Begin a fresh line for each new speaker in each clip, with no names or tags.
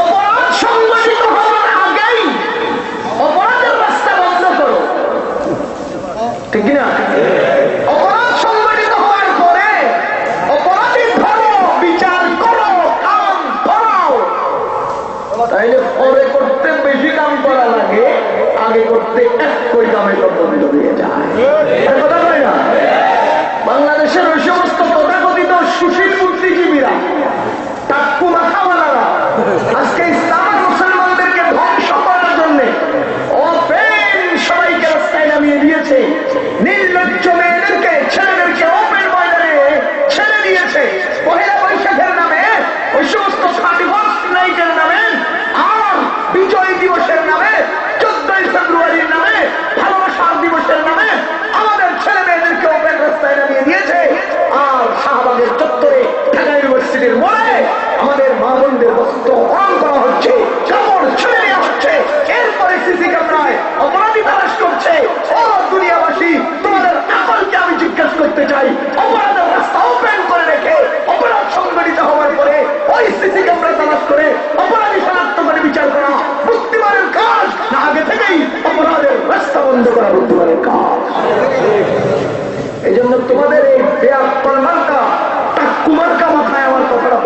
অপরাধ সংগঠিত হওয়ার আগেই অপরাধের রাস্তা বন্ধ করো। ঠিক না অপরাধ সংগঠিত হওয়ার পরে অপরাধী ধরো বিচার করো, কাম করাও তাইলে পরে করতে বেশি কাম করা লাগে, আগে করতে এক কই কামে সব বন্ধ হয়ে যায়। ইউনিভার্সিটির মোড়ে আমাদের মা বোনদের বস্ত্র হরণ করা হচ্ছে, কাপড় ছেড়ে হচ্ছে এরপরে সিসি ক্যামেরায় অপরাধী তালাশ করছে। ও দুনিয়াবাসী, তোমাদের আকলকে আমি জিজ্ঞাসা করতে চাই, অপরাধের রাস্তা ওপেন করে রেখে, অপরাধ সংগঠিত হওয়ার পরে ওই সিসি ক্যামেরা তালাশ করে, অপরাধী শনাক্ত করে বিচার করা বুদ্ধিমানের কাজ। না, আগে থেকেই অপরাধের রাস্তা বন্ধ করা বুদ্ধিমানের কাজ। এই জন্য তোমাদের এই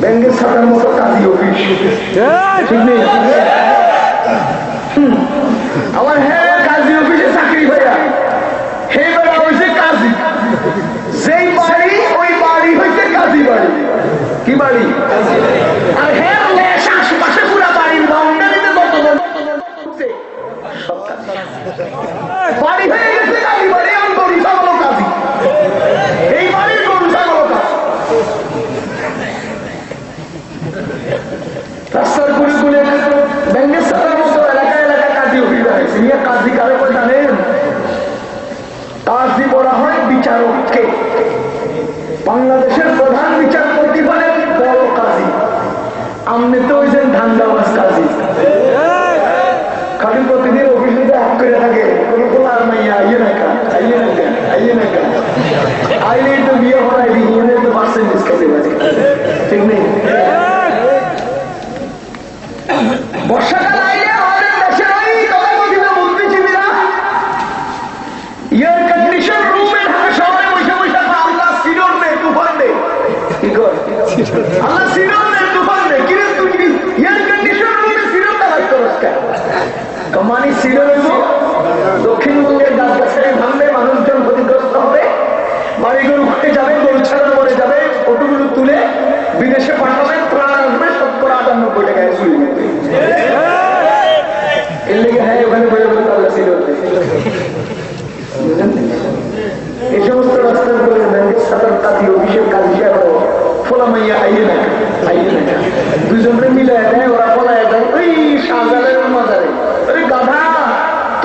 ব্যাংকের ছাতার মতো কাজী অফিস। ঠিক নেই আমার হ্যাঁ কাজী অফিসে চাকরি ভাইয়া হে বেড়া হয়েছে কাজী। যেই বাড়ি ওই বাড়ি হইতে কাজী বাড়ি। কি বাড়ি? আর হ্যাঁ লেশ আশপাশে পুরা বাড়ির বাউন্ডারিতে সব বাড়ি হয়ে গেছে কাজী বাড়ি আমি বড়ি হলো কাজী এই বাড়ির গরু ছাগল কাজ রাস্তার গুলি গুলি ব্যাংকের সাথে মতো এলাকা এলাকা কাজী অফিস আছে নিয়ে কাজী কারে করে জানেন কাজী বলা হয় বিচারককে বাংলাদেশের প্রধান বিচারপতি বলেন বড় কাজী আমনে তো হয়েছেন ধান্দাবাজ কাজী কমানি সিডর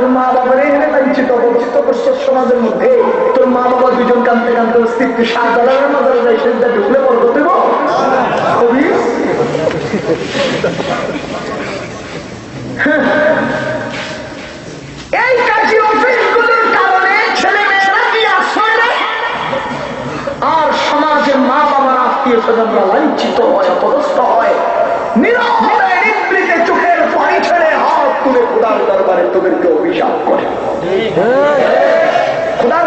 তোর মা বাবার এখানে লাঞ্ছিত অবস্থিত করছে সমাজের মধ্যে। তোর মা বাবা দুজন কানতে অস্তিত্ব শাহজালালের মাজারে যাই সেটা ঢুকলে বর্গ দেব। কবি? এই কাজী অফিসগুলোর কারণে ছেলে মেয়েরা আর সমাজের মা বাবার আত্মীয় স্বজনরা লাঞ্ছিত হয়, অপদস্থ হয়। নিরবে ব্যাপারে তোদেরকে অভিশাপ করে। হ্যাঁ। খোদার